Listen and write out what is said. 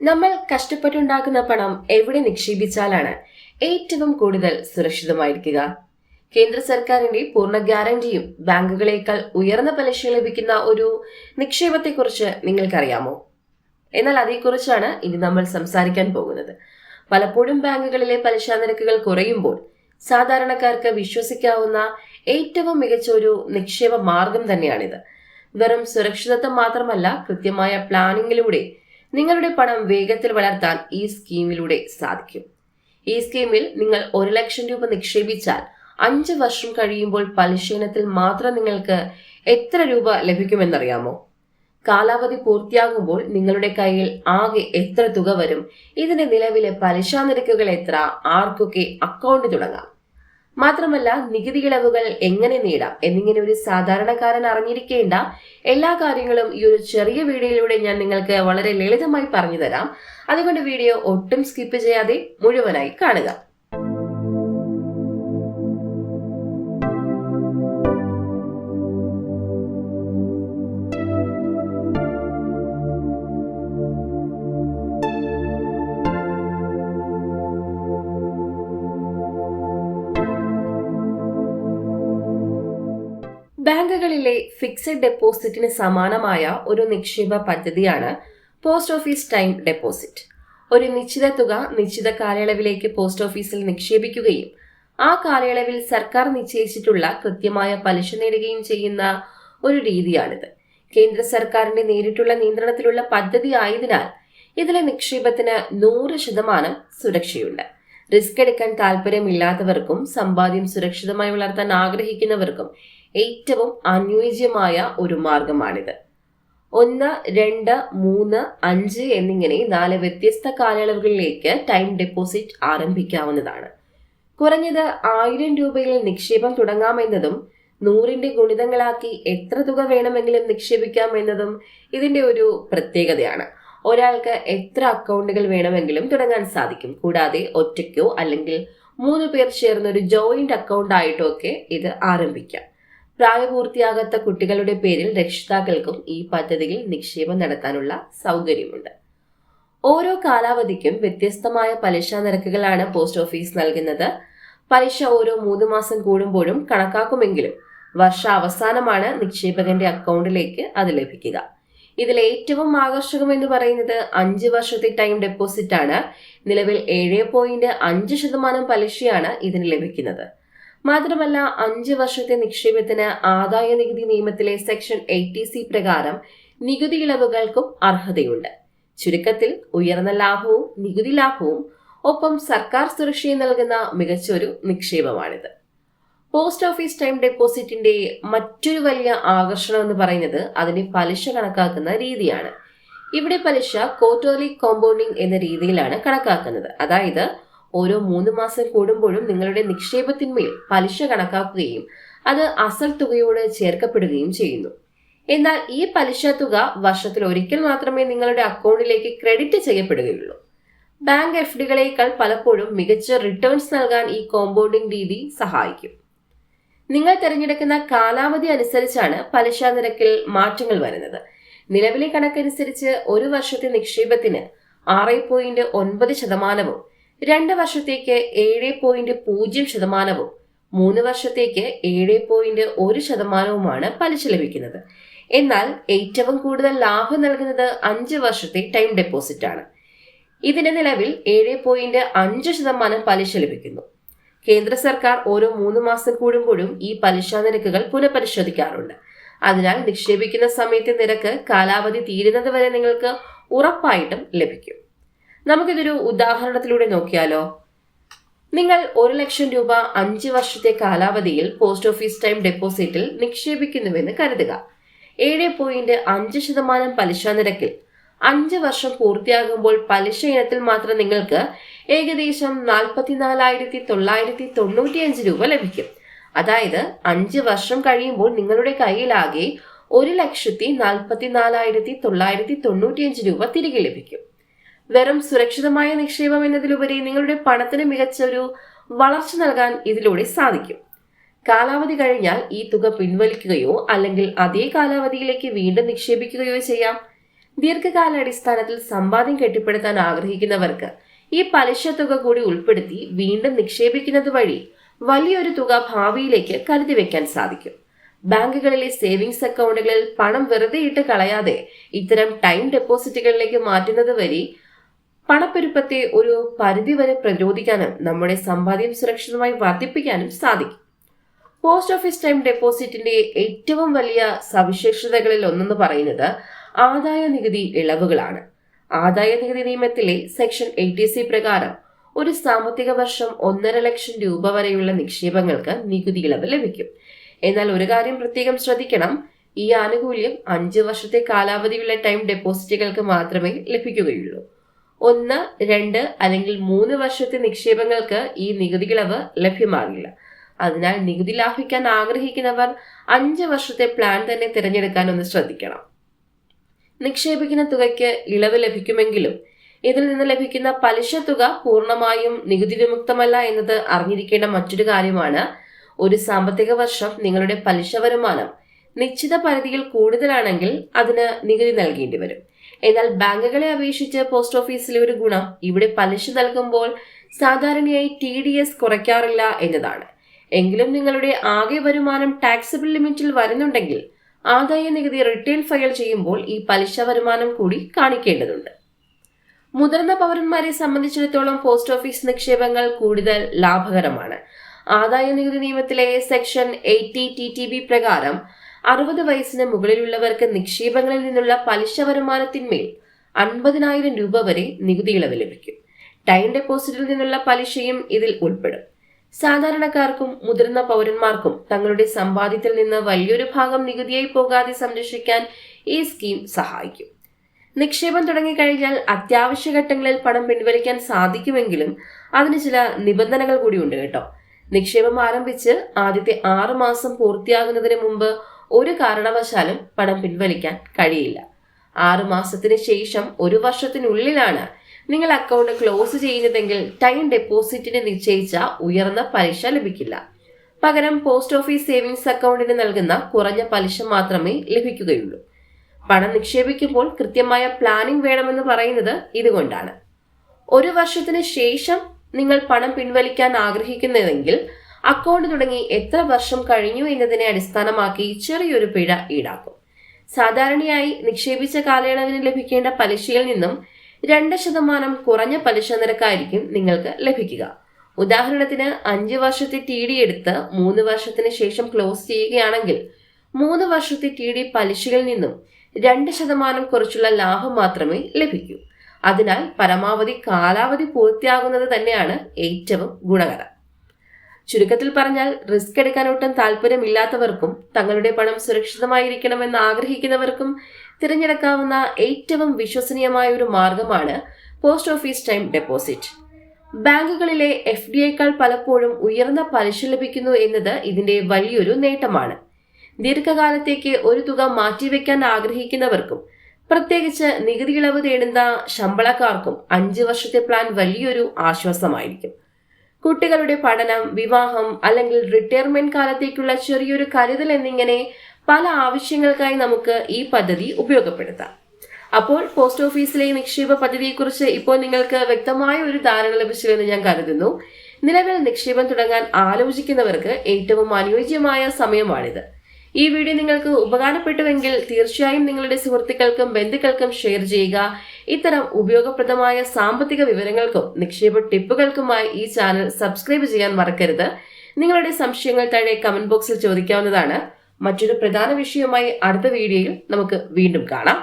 നമ്മൾ കഷ്ടപ്പെട്ടുണ്ടാക്കുന്ന പണം എവിടെ നിക്ഷേപിച്ചാലാണ് ഏറ്റവും കൂടുതൽ സുരക്ഷിതമായിരിക്കുക. കേന്ദ്ര സർക്കാരിന്റെ പൂർണ ഗ്യാരണ്ടിയും ബാങ്കുകളേക്കാൾ ഉയർന്ന പലിശ ലഭിക്കുന്ന ഒരു നിക്ഷേപത്തെക്കുറിച്ച് നിങ്ങൾക്കറിയാമോ? എന്നാൽ അതേക്കുറിച്ചാണ് ഇനി നമ്മൾ സംസാരിക്കാൻ പോകുന്നത്. പലപ്പോഴും ബാങ്കുകളിലെ പലിശ നിരക്കുകൾ കുറയുമ്പോൾ സാധാരണക്കാർക്ക് വിശ്വസിക്കാവുന്ന ഏറ്റവും മികച്ച ഒരു നിക്ഷേപ മാർഗം തന്നെയാണിത്. വെറും സുരക്ഷിതത്വം മാത്രമല്ല കൃത്യമായ പ്ലാനിങ്ങിലൂടെ നിങ്ങളുടെ പണം വേഗത്തിൽ വളർത്താൻ ഈ സ്കീമിലൂടെ സാധിക്കും. ഈ സ്കീമിൽ നിങ്ങൾ ഒരു ലക്ഷം രൂപ നിക്ഷേപിച്ചാൽ അഞ്ച് വർഷം കഴിയുമ്പോൾ പലിശീനത്തിൽ മാത്രം നിങ്ങൾക്ക് എത്ര രൂപ ലഭിക്കുമെന്നറിയാമോ? കാലാവധി പൂർത്തിയാകുമ്പോൾ നിങ്ങളുടെ കയ്യിൽ ആകെ എത്ര തുക വരും? ഇതിന്റെ നിലവിലെ പലിശ നിരക്കുകൾ എത്ര? ആർക്കൊക്കെ അക്കൗണ്ട് തുടങ്ങാം? മാത്രമല്ല നികുതി ഇളവുകൾ എങ്ങനെ നേടാം എന്നിങ്ങനെ ഒരു സാധാരണക്കാരൻ അറിഞ്ഞിരിക്കേണ്ട എല്ലാ കാര്യങ്ങളും ഈ ഒരു ചെറിയ വീഡിയോയിലൂടെ ഞാൻ നിങ്ങൾക്ക് വളരെ ലളിതമായി പറഞ്ഞു തരാം. അതുകൊണ്ട് വീഡിയോ ഒട്ടും സ്കിപ്പ് ചെയ്യാതെ മുഴുവനായി കാണുക. ഫിക്സഡ് ഡെപ്പോസിറ്റിന് സമാനമായ ഒരു നിക്ഷേപ പദ്ധതിയാണ് പോസ്റ്റ് ഓഫീസ് ടൈം ഡെപ്പോസിറ്റ് ഒരു നിശ്ചിത തുക നിശ്ചിത കാലയളവിലേക്ക് പോസ്റ്റ് ഓഫീസിൽ നിക്ഷേപിക്കുകയും ആ കാലയളവിൽ സർക്കാർ നിശ്ചയിച്ചിട്ടുള്ള കൃത്യമായ പലിശ നേടുകയും ചെയ്യുന്ന ഒരു രീതിയാണിത്. കേന്ദ്ര സർക്കാരിന്റെ നേരിട്ടുള്ള നിയന്ത്രണത്തിലുള്ള പദ്ധതി ആയതിനാൽ ഇതിലെ നിക്ഷേപത്തിന് നൂറ് ശതമാനം സുരക്ഷയുണ്ട്. റിസ്ക് എടുക്കാൻ താല്പര്യമില്ലാത്തവർക്കും സമ്പാദ്യം സുരക്ഷിതമായി വളർത്താൻ ആഗ്രഹിക്കുന്നവർക്കും ഏറ്റവും അനുയോജ്യമായ ഒരു മാർഗമാണിത്. ഒന്ന് രണ്ട് മൂന്ന് അഞ്ച് എന്നിങ്ങനെ നാല് വ്യത്യസ്ത കാലയളവുകളിലേക്ക് ടൈം ഡെപ്പോസിറ്റ് ആരംഭിക്കാവുന്നതാണ്. കുറഞ്ഞത് ആയിരം രൂപയിൽ നിക്ഷേപം തുടങ്ങാമെന്നതും നൂറിന്റെ ഗുണിതങ്ങളാക്കി എത്ര തുക വേണമെങ്കിലും നിക്ഷേപിക്കാം എന്നതും ഇതിന്റെ ഒരു പ്രത്യേകതയാണ്. ഒരാൾക്ക് എത്ര അക്കൗണ്ടുകൾ വേണമെങ്കിലും തുടങ്ങാൻ സാധിക്കും. കൂടാതെ ഒറ്റയ്ക്കോ അല്ലെങ്കിൽ മൂന്ന് പേർ ചേർന്ന ഒരു ജോയിന്റ് അക്കൗണ്ട് ആയിട്ടോ ഒക്കെ ഇത് ആരംഭിക്കാം. പ്രായപൂർത്തിയാകാത്ത കുട്ടികളുടെ പേരിൽ രക്ഷിതാക്കൾക്കും ഈ പദ്ധതിയിൽ നിക്ഷേപം നടത്താനുള്ള സൗകര്യമുണ്ട്. ഓരോ കാലാവധിക്കും വ്യത്യസ്തമായ പലിശ നിരക്കുകളാണ് പോസ്റ്റ് ഓഫീസ് നൽകുന്നത്. പലിശ ഓരോ മൂന്ന് മാസം കൂടുമ്പോഴും കണക്കാക്കുമെങ്കിലും വർഷ അവസാനമാണ് നിക്ഷേപകന്റെ അക്കൗണ്ടിലേക്ക് അത് ലഭിക്കുക. ഇതിൽ ഏറ്റവും ആകർഷകം എന്ന് പറയുന്നത് അഞ്ച് വർഷത്തെ ടൈം ഡെപ്പോസിറ്റ് ആണ് നിലവിൽ ഏഴ് പോയിന്റ് അഞ്ച് ശതമാനം പലിശയാണ് ഇതിന് ലഭിക്കുന്നത്. മാത്രമല്ല അഞ്ച് വർഷത്തെ നിക്ഷേപത്തിന് ആദായ നികുതി നിയമത്തിലെ സെക്ഷൻ എയ്റ്റി സി പ്രകാരം നികുതി ഇളവുകൾക്കും അർഹതയുണ്ട്. ചുരുക്കത്തിൽ ഉയർന്ന ലാഭവും നികുതി ലാഭവും ഒപ്പം സർക്കാർ സുരക്ഷയും നൽകുന്ന മികച്ചൊരു നിക്ഷേപമാണിത്. പോസ്റ്റ് ഓഫീസ് ടൈം ഡെപ്പോസിറ്റിന്റെ മറ്റൊരു വലിയ ആകർഷണം എന്ന് പറയുന്നത് അതിന്റെ പലിശ കണക്കാക്കുന്ന രീതിയാണ്. ഇവിടെ പലിശ കോട്ടോലി കോമ്പൗണ്ടിംഗ് എന്ന രീതിയിലാണ് കണക്കാക്കുന്നത്. അതായത് ഓരോ മൂന്ന് മാസം കൂടുമ്പോഴും നിങ്ങളുടെ നിക്ഷേപത്തിന്മേൽ പലിശ കണക്കാക്കുകയും അത് അസൽ തുകയോട് ചേർക്കപ്പെടുകയും ചെയ്യുന്നു. എന്നാൽ ഈ പലിശ തുക വർഷത്തിൽ ഒരിക്കൽ മാത്രമേ നിങ്ങളുടെ അക്കൗണ്ടിലേക്ക് ക്രെഡിറ്റ് ചെയ്യപ്പെടുകയുള്ളൂ. ബാങ്ക് എഫ് ഡികളേക്കാൾ പലപ്പോഴും മികച്ച റിട്ടേൺസ് നൽകാൻ ഈ കോമ്പൗണ്ടിംഗ് രീതി സഹായിക്കും. നിങ്ങൾ തിരഞ്ഞെടുക്കുന്ന കാലാവധി അനുസരിച്ചാണ് പലിശ നിരക്കിൽ മാറ്റങ്ങൾ വരുന്നത്. നിലവിലെ കണക്കനുസരിച്ച് ഒരു വർഷത്തെ നിക്ഷേപത്തിന് ആറ് പോയിന്റ് ഒൻപത് ശതമാനവും രണ്ട് വർഷത്തേക്ക് ഏഴ് പോയിന്റ് പൂജ്യം ശതമാനവും മൂന്ന് വർഷത്തേക്ക് ഏഴ് പോയിന്റ് ഒരു ശതമാനവുമാണ് പലിശ ലഭിക്കുന്നത്. എന്നാൽ ഏറ്റവും കൂടുതൽ ലാഭം നൽകുന്നത് അഞ്ച് വർഷത്തെ ടൈം ഡെപ്പോസിറ്റ് ആണ്. ഇതിന്റെ നിലവിൽ ഏഴ് പോയിന്റ് അഞ്ച് ശതമാനം പലിശ ലഭിക്കുന്നു. കേന്ദ്ര സർക്കാർ ഓരോ മൂന്ന് മാസം കൂടുമ്പോഴും ഈ പലിശ നിരക്കുകൾ പുനഃപരിശോധിക്കാറുണ്ട്. അതിനാൽ നിക്ഷേപിക്കുന്ന സമയത്തെ നിരക്ക് കാലാവധി തീരുന്നത് വരെ നിങ്ങൾക്ക് ഉറപ്പായിട്ടും ലഭിക്കും. നമുക്കിതൊരു ഉദാഹരണത്തിലൂടെ നോക്കിയാലോ? നിങ്ങൾ ഒരു ലക്ഷം രൂപ അഞ്ച് വർഷത്തെ കാലാവധിയിൽ പോസ്റ്റ് ഓഫീസ് ടൈം ഡെപ്പോസിറ്റിൽ നിക്ഷേപിക്കുന്നുവെന്ന് കരുതുക. ഏഴ് പോയിന്റ് അഞ്ച് ശതമാനം പലിശ നിരക്കിൽ. അഞ്ച് വർഷം പൂർത്തിയാകുമ്പോൾ പലിശ ഇനത്തിൽ മാത്രം നിങ്ങൾക്ക് ഏകദേശം നാൽപ്പത്തിനാലായിരത്തി തൊള്ളായിരത്തി തൊണ്ണൂറ്റിയഞ്ച് രൂപ ലഭിക്കും. അതായത് അഞ്ച് വർഷം കഴിയുമ്പോൾ നിങ്ങളുടെ കയ്യിലാകെ ഒരു ലക്ഷത്തി നാൽപ്പത്തിനാലായിരത്തി തൊള്ളായിരത്തി തൊണ്ണൂറ്റിയഞ്ച് രൂപ തിരികെ ലഭിക്കും. വെറും സുരക്ഷിതമായ നിക്ഷേപം എന്നതിലുപരി നിങ്ങളുടെ പണത്തിന് മികച്ച ഒരു വളർച്ച നൽകാൻ ഇതിലൂടെ സാധിക്കും. കാലാവധി കഴിഞ്ഞാൽ ഈ തുക പിൻവലിക്കുകയോ അല്ലെങ്കിൽ അതേ കാലാവധിയിലേക്ക് വീണ്ടും നിക്ഷേപിക്കുകയോ ചെയ്യാം. ദീർഘകാലാടിസ്ഥാനത്തിൽ സമ്പാദ്യം കെട്ടിപ്പടുത്താൻ ആഗ്രഹിക്കുന്നവർക്ക് ഈ പലിശ തുക കൂടി ഉൾപ്പെടുത്തി വീണ്ടും നിക്ഷേപിക്കുന്നത് വഴി വലിയൊരു തുക ഭാവിയിലേക്ക് കരുതി വെക്കാൻ സാധിക്കും. ബാങ്കുകളിലെ സേവിങ്സ് അക്കൗണ്ടുകളിൽ പണം വെറുതെ ഇട്ട് കളയാതെ ഇത്തരം ടൈം ഡെപ്പോസിറ്റുകളിലേക്ക് മാറ്റുന്നത് വഴി പണപ്പെരുപ്പത്തെ ഒരു പരിധിവരെ പ്രതിരോധിക്കാനും നമ്മുടെ സമ്പാദ്യം സുരക്ഷിതമായി വർദ്ധിപ്പിക്കാനും സാധിക്കും. പോസ്റ്റ് ഓഫീസ് ടൈം ഡെപ്പോസിറ്റിന്റെ ഏറ്റവും വലിയ സവിശേഷതകളിൽ ഒന്നെന്ന് പറയുന്നത് ആദായ നികുതി ഇളവുകളാണ്. ആദായ നികുതി നിയമത്തിലെ സെക്ഷൻ എയ്റ്റി സി പ്രകാരം ഒരു സാമ്പത്തിക വർഷം ഒന്നര ലക്ഷം രൂപ വരെയുള്ള നിക്ഷേപങ്ങൾക്ക് നികുതി ഇളവ് ലഭിക്കും. എന്നാൽ ഒരു കാര്യം പ്രത്യേകം ശ്രദ്ധിക്കണം ഈ ആനുകൂല്യം അഞ്ച് വർഷത്തെ കാലാവധിയുള്ള ടൈം ഡെപ്പോസിറ്റുകൾക്ക് മാത്രമേ ലഭിക്കുകയുള്ളൂ. ഒന്ന് രണ്ട് അല്ലെങ്കിൽ മൂന്ന് വർഷത്തെ നിക്ഷേപങ്ങൾക്ക് ഈ നികുതി ഇളവ് ലഭ്യമാകില്ല. അതിനാൽ നികുതി ലാഭിക്കാൻ ആഗ്രഹിക്കുന്നവർ അഞ്ച് വർഷത്തെ പ്ലാൻ തന്നെ തിരഞ്ഞെടുക്കാൻ ഒന്ന് ശ്രദ്ധിക്കണം. നിക്ഷേപിക്കുന്ന തുകയ്ക്ക് ഇളവ് ലഭിക്കുമെങ്കിലും ഇതിൽ നിന്ന് ലഭിക്കുന്ന പലിശ തുക പൂർണമായും നികുതി വിമുക്തമല്ല എന്നത് അറിഞ്ഞിരിക്കേണ്ട മറ്റൊരു കാര്യമാണ് ഒരു സാമ്പത്തിക വർഷം നിങ്ങളുടെ പലിശ വരുമാനം നിശ്ചിത പരിധിയിൽ കൂടുതലാണെങ്കിൽ അതിന് നികുതി നൽകേണ്ടി വരും. എന്നാൽ ബാങ്കുകളെ അപേക്ഷിച്ച് പോസ്റ്റ് ഓഫീസിലെ ഒരു ഗുണം ഇവിടെ പലിശ നൽകുമ്പോൾ സാധാരണയായി ടി ഡി എസ് കുറയ്ക്കാറില്ല എന്നതാണ്. എങ്കിലും നിങ്ങളുടെ ആകെ വരുമാനം ടാക്സബിൾ ലിമിറ്റിൽ വരുന്നുണ്ടെങ്കിൽ ആദായ നികുതി റിട്ടേൺ ഫയൽ ചെയ്യുമ്പോൾ ഈ പലിശ വരുമാനം കൂടി കാണിക്കേണ്ടതുണ്ട്. മുതിർന്ന പൗരന്മാരെ സംബന്ധിച്ചിടത്തോളം പോസ്റ്റ് ഓഫീസ് നിക്ഷേപങ്ങൾ കൂടുതൽ ലാഭകരമാണ്. ആദായ നികുതി നിയമത്തിലെ section eighty T T B പ്രകാരം അറുപത് വയസ്സിന് മുകളിലുള്ളവർക്ക് നിക്ഷേപങ്ങളിൽ നിന്നുള്ള പലിശ വരുമാനത്തിന്മേൽ അൻപതിനായിരം രൂപ വരെ നികുതി ഇളവ് ലഭിക്കും. ടൈം ഡെപ്പോസിറ്റിൽ നിന്നുള്ള പലിശയും ഇതിൽ ഉൾപ്പെടും. സാധാരണക്കാർക്കും മുതിർന്ന പൗരന്മാർക്കും തങ്ങളുടെ സമ്പാദ്യത്തിൽ നിന്ന് വലിയൊരു ഭാഗം നികുതിയായി പോകാതെ സംരക്ഷിക്കാൻ ഈ സ്കീം സഹായിക്കും. നിക്ഷേപം തുടങ്ങിക്കഴിഞ്ഞാൽ അത്യാവശ്യ ഘട്ടങ്ങളിൽ പണം പിൻവലിക്കാൻ സാധിക്കുമെങ്കിലും അതിന് ചില നിബന്ധനകൾ കൂടിയുണ്ട് കേട്ടോ. നിക്ഷേപം ആരംഭിച്ച് ആദ്യത്തെ ആറ് മാസം പൂർത്തിയാകുന്നതിന് മുമ്പ് ഒരു കാരണവശാലും പണം പിൻവലിക്കാൻ കഴിയില്ല. ആറു മാസത്തിന് ശേഷം ഒരു വർഷത്തിനുള്ളിലാണ് നിങ്ങൾ അക്കൗണ്ട് ക്ലോസ് ചെയ്യുന്നതെങ്കിൽ ടൈം ഡെപ്പോസിറ്റിന് നിശ്ചയിച്ച ഉയർന്ന പലിശ ലഭിക്കില്ല. പകരം പോസ്റ്റ് ഓഫീസ് സേവിങ്സ് അക്കൗണ്ടിന് നൽകുന്ന കുറഞ്ഞ പലിശ മാത്രമേ ലഭിക്കുകയുള്ളൂ. പണം നിക്ഷേപിക്കുമ്പോൾ കൃത്യമായ പ്ലാനിംഗ് വേണമെന്ന് പറയുന്നത് ഇതുകൊണ്ടാണ്. ഒരു വർഷത്തിന് ശേഷം നിങ്ങൾ പണം പിൻവലിക്കാൻ ആഗ്രഹിക്കുന്നതെങ്കിൽ അക്കൗണ്ട് തുടങ്ങി എത്ര വർഷം കഴിഞ്ഞു എന്നതിനെ അടിസ്ഥാനമാക്കി ചെറിയൊരു പിഴ ഈടാക്കും. സാധാരണയായി നിക്ഷേപിച്ച കാലയളവിന് ലഭിക്കേണ്ട പലിശയിൽ നിന്നും രണ്ട് ശതമാനം കുറഞ്ഞ പലിശ നിരക്കായിരിക്കും നിങ്ങൾക്ക് ലഭിക്കുക. ഉദാഹരണത്തിന് അഞ്ച് വർഷത്തെ ടി ഡി എടുത്ത് മൂന്ന് വർഷത്തിന് ശേഷം ക്ലോസ് ചെയ്യുകയാണെങ്കിൽ മൂന്ന് വർഷത്തെ ടി ഡി പലിശയിൽ നിന്നും രണ്ട് ശതമാനം കുറച്ചുള്ള ലാഭം മാത്രമേ ലഭിക്കൂ. അതിനാൽ പരമാവധി കാലാവധി പൂർത്തിയാകുന്നത് തന്നെയാണ് ഏറ്റവും ഗുണകരം. ചുരുക്കത്തിൽ പറഞ്ഞാൽ റിസ്ക് എടുക്കാൻ ഒട്ടും താല്പര്യമില്ലാത്തവർക്കും തങ്ങളുടെ പണം സുരക്ഷിതമായിരിക്കണമെന്ന് ആഗ്രഹിക്കുന്നവർക്കും തിരഞ്ഞെടുക്കാവുന്ന ഏറ്റവും വിശ്വസനീയമായ ഒരു മാർഗമാണ് പോസ്റ്റ് ഓഫീസ് ടൈം ഡെപ്പോസിറ്റ്. ബാങ്കുകളിലെ എഫ് ഡി ഐക്കാൾ പലപ്പോഴും ഉയർന്ന പലിശ ലഭിക്കുന്നു എന്നത് ഇതിന്റെ വലിയൊരു നേട്ടമാണ്. ദീർഘകാലത്തേക്ക് ഒരു തുക മാറ്റിവെക്കാൻ ആഗ്രഹിക്കുന്നവർക്കും പ്രത്യേകിച്ച് നികുതി ഇളവ് തേടുന്ന ശമ്പളക്കാർക്കും അഞ്ച് വർഷത്തെ പ്ലാൻ വലിയൊരു ആശ്വാസമായിരിക്കും. കുട്ടികളുടെ പഠനം വിവാഹം അല്ലെങ്കിൽ റിട്ടയർമെന്റ് കാലത്തേക്കുള്ള ചെറിയൊരു കരുതൽ എന്നിങ്ങനെ പല ആവശ്യങ്ങൾക്കായി നമുക്ക് ഈ പദ്ധതി ഉപയോഗപ്പെടുത്താം. അപ്പോൾ പോസ്റ്റ് ഓഫീസിലെ നിക്ഷേപ പദ്ധതിയെക്കുറിച്ച് ഇപ്പോൾ നിങ്ങൾക്ക് വ്യക്തമായ ഒരു ധാരണ ലഭിച്ചുവെന്ന് ഞാൻ കരുതുന്നു. നിലവിൽ നിക്ഷേപം തുടങ്ങാൻ ആലോചിക്കുന്നവർക്ക് ഏറ്റവും അനുയോജ്യമായ സമയമാണിത്. ഈ വീഡിയോ നിങ്ങൾക്ക് ഉപകാരപ്പെട്ടുവെങ്കിൽ തീർച്ചയായും നിങ്ങളുടെ സുഹൃത്തുക്കൾക്കും ബന്ധുക്കൾക്കും ഷെയർ ചെയ്യുക. ഇത്തരം ഉപയോഗപ്രദമായ സാമ്പത്തിക വിവരങ്ങൾക്കും നിക്ഷേപ ടിപ്പുകൾക്കുമായി ഈ ചാനൽ സബ്സ്ക്രൈബ് ചെയ്യാൻ മറക്കരുത്. നിങ്ങളുടെ സംശയങ്ങൾ താഴെ കമന്റ് ബോക്സിൽ ചോദിക്കാവുന്നതാണ്. മറ്റൊരു പ്രധാന വിഷയവുമായി അടുത്ത വീഡിയോയിൽ നമുക്ക് വീണ്ടും കാണാം.